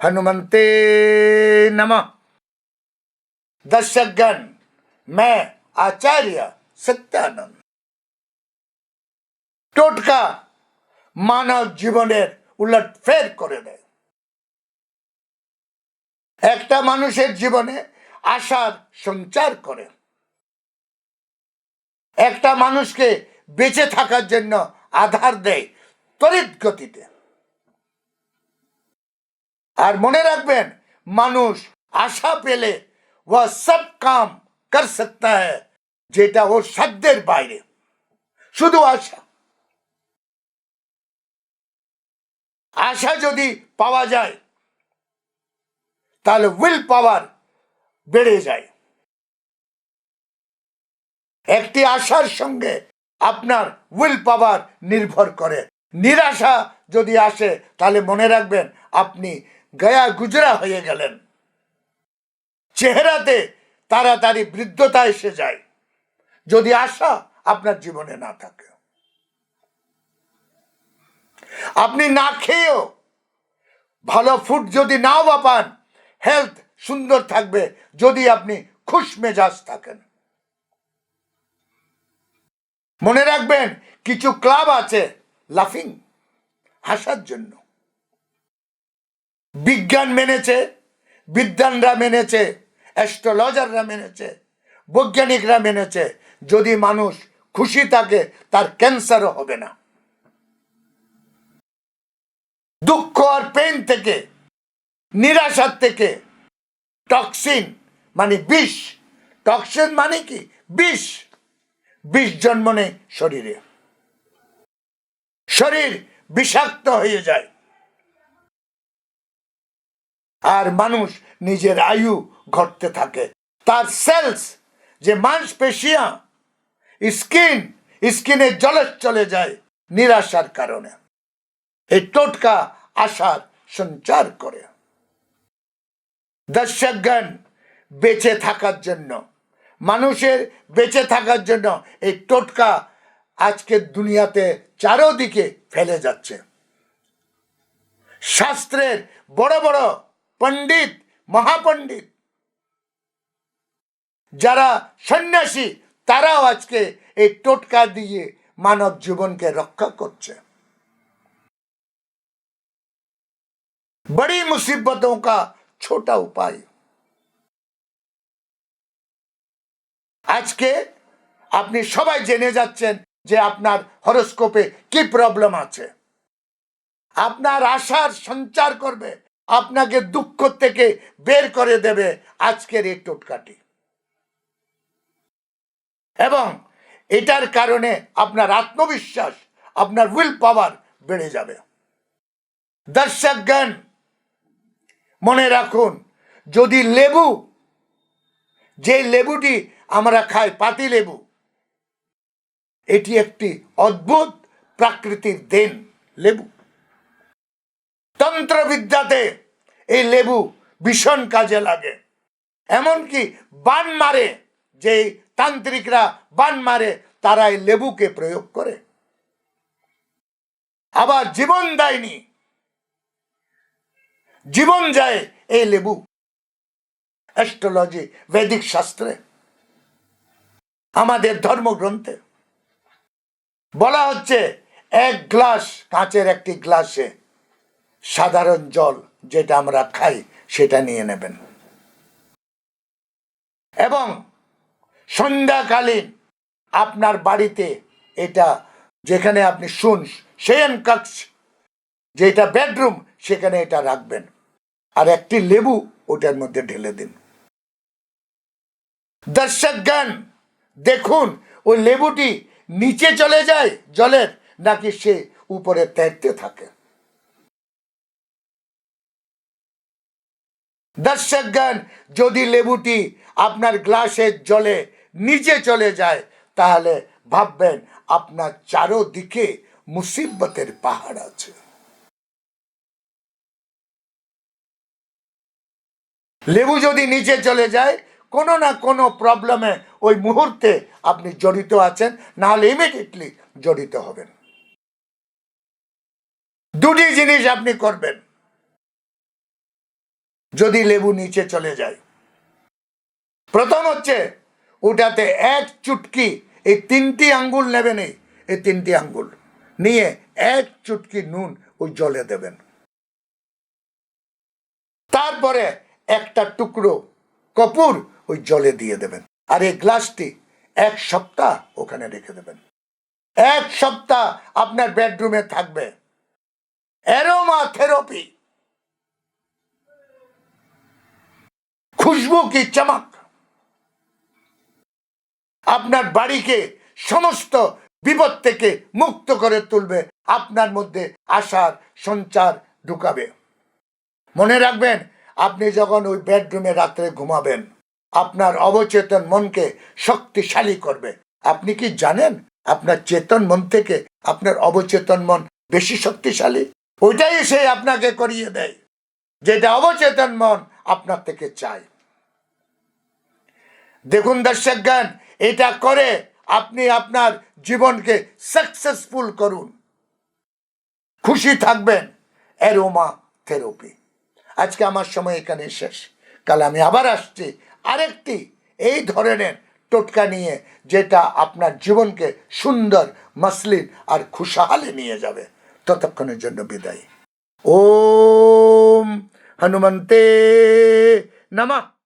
हनुमंते नमः दर्शकगण मैं आचार्य सत्यानंद টোটকা মানব জীবনের উলট ফের করে দেয় একটা মানুষের জীবনে আশার সঞ্চার করে একটা মানুষকে বেঁচে থাকার জন্য আধার দেয় তড়িৎ গতিতে আর মনে রাখবেন, মানুষ আশা পেলে ও সব কাম কর সকতা হ্যায়, যেটা ওর সাধ্যের বাইরে। শুধু আশা। আশা যদি পাওয়া যায়, তাহলে উইল পাওয়ার বেড়ে যায়। একটি আশার সঙ্গে আপনার উইল পাওয়ার নির্ভর করে। নিরাশা যদি আসে, তাহলে মনে রাখবেন, আপনি গয়া গুজরা হয়ে গেলেন। চেহারাতে তাড়াতাড়ি বৃদ্ধতা এসে যায়। যদি আশা আপনার জীবনে না থাকে। আপনি না খেয়েও ভালো ফুড যদি নাও বা পান হেলথ সুন্দর থাকবে যদি আপনি খুশ মেজাজ থাকেন। মনে রাখবেন, কিছু ক্লাব আছে লাফিং হাসার জন্য। বিজ্ঞান মেনেছে বিদ্যানরা মেনেছে অ্যাস্ট্রোলজাররা মেনেছে, বৈজ্ঞানিকরা মেনেছে। যদি মানুষ খুশি থাকে, তার ক্যান্সারও হবে না। দুঃখ আর পেন থেকে, নিরাশার থেকে টক্সিন মানে বিষ। টক্সিন মানে কি? বিষ। বিষ জন্ম নেই শরীরে। শরীর বিষাক্ত হয়ে যায়। আর মানুষ নিজের আয়ু ঘটতে থাকে। তার সেলস যে মাংসপেশিয়া স্কিন স্কিনে জলস চলে যায় নিরাশার কারণে। এই টোটকা আশার সঞ্চার করে। দর্শকগণ, বেঁচে থাকার জন্য, মানুষের বেঁচে থাকার জন্য এই টোটকা আজকের দুনিয়াতে চারোদিকে ফেলে যাচ্ছে। শাস্ত্রের বড় বড় পণ্ডিত মহাপণ্ডিত যারা সন্ন্যাসী তারাও আজকে এই টোটকা দিয়ে মানব জীবনকে রক্ষা করছে बड़ी मुसीबतों का छोटा उपाय আজকে আপনি সবাই জেনে যাচ্ছেন যে আপনার হরস্কোপে কি প্রবলেম আছে আপনার আশার সঞ্চার করবে আপনাকে দুঃখ থেকে বের করে দেবে আজকের এই টোটকাটি। এবং এটার কারণে আপনার আত্মবিশ্বাস, আপনার উইল পাওয়ার বেড়ে যাবে। দর্শকগণ, মনে রাখুন, যদি লেবু, যে লেবুটি আমরা খাই, পাতি লেবু, এটি একটি অদ্ভুত প্রাকৃতিক দেন লেবু। তন্ত্রবিদ্যাতে এই লেবু ভীষণ কাজে লাগে। এমনকি বান মারে যে তান্ত্রিকরা বান মারে, তারা এই লেবুকে প্রয়োগ করে। আবার জীবন দেয়নি, জীবন যায় এই লেবু। অ্যাস্ট্রোলজি, বৈদিক শাস্ত্রে। আমাদের ধর্মগ্রন্থে বলা হচ্ছে, এক গ্লাস কাঁচের একটি গ্লাসে সাধারণ জল যেটা আমরা খাই, সেটা নিয়ে নেবেন। এবং সন্ধ্যাকালীন আপনার বাড়িতে এটা যেখানে আপনি শুন, সেন কক্ষ যেটা বেডরুম, সেখানে এটা রাখবেন। আর একটি লেবু ওটার মধ্যে ঢেলে দিন। দর্শকগণ, দেখুন, ওই লেবুটি নিচে চলে যায় জলের, নাকি সে উপরে তৈরতে থাকে? দর্শকগণ যদি লেবুটি আপনার গ্লাসের জলে নিচে চলে যায়, তাহলে ভাববেন আপনার চারোদিকে মুসিবতের পাহাড় আছে। লেবু যদি নিচে চলে যায়, কোনো না কোনো প্রবলেমে ওই মুহূর্তে আপনি জড়িত আছেন নাহলে ইমিডিয়েটলি জড়িত হবেন। দুটি জিনিস আপনি করবেন। যদি লেবু নিচে চলে যায়। প্রথম হচ্ছে, ওটাতে এক চুটকি, এই তিনটি আঙ্গুল নেবেন এই এই তিনটি আঙ্গুল নিয়ে এক চুটকি নুন ওই জলে দেবেন। তারপরে একটা টুকরো কপুর ওই জলে দিয়ে দেবেন আর এই গ্লাসটি এক সপ্তাহ ওখানে রেখে দেবেন। এক সপ্তাহ আপনার বেডরুমে থাকবে। Aroma therapy. খুশবু কি চমক। আপনার বাড়িকে সমস্ত বিপদ থেকে মুক্ত করে তুলবে, আপনার মধ্যে আশার সঞ্চার ঢুকাবে। মনে রাখবেন, আপনি যখন ওই বেডরুমে রাত্রে ঘুমাবেন, আপনার অবচেতন মনকে শক্তিশালী করবে। আপনি কি জানেন, আপনার চেতন মন থেকে আপনার অবচেতন মন বেশি শক্তিশালী? ওইটাই সে আপনাকে করিয়ে দেয়, যেটা অবচেতন মন আপনার থেকে চায়। দেখুন দর্শক জ্ঞান এটা করে আপনি আপনার জীবনকে সাকসেসফুল করুন। খুশি থাকবেন অ্যারোমা থেরাপি আজকে আমার সময় এখানে শেষ। কাল আমি আবার আসছি আরেকটি এই ধরনের টোটকা নিয়ে, যেটা আপনার জীবনকে সুন্দর, মসলিন আর খুশহালে নিয়ে যাবে। ততক্ষণের জন্য বিদায়। ওম হনুমন্তে নমঃ।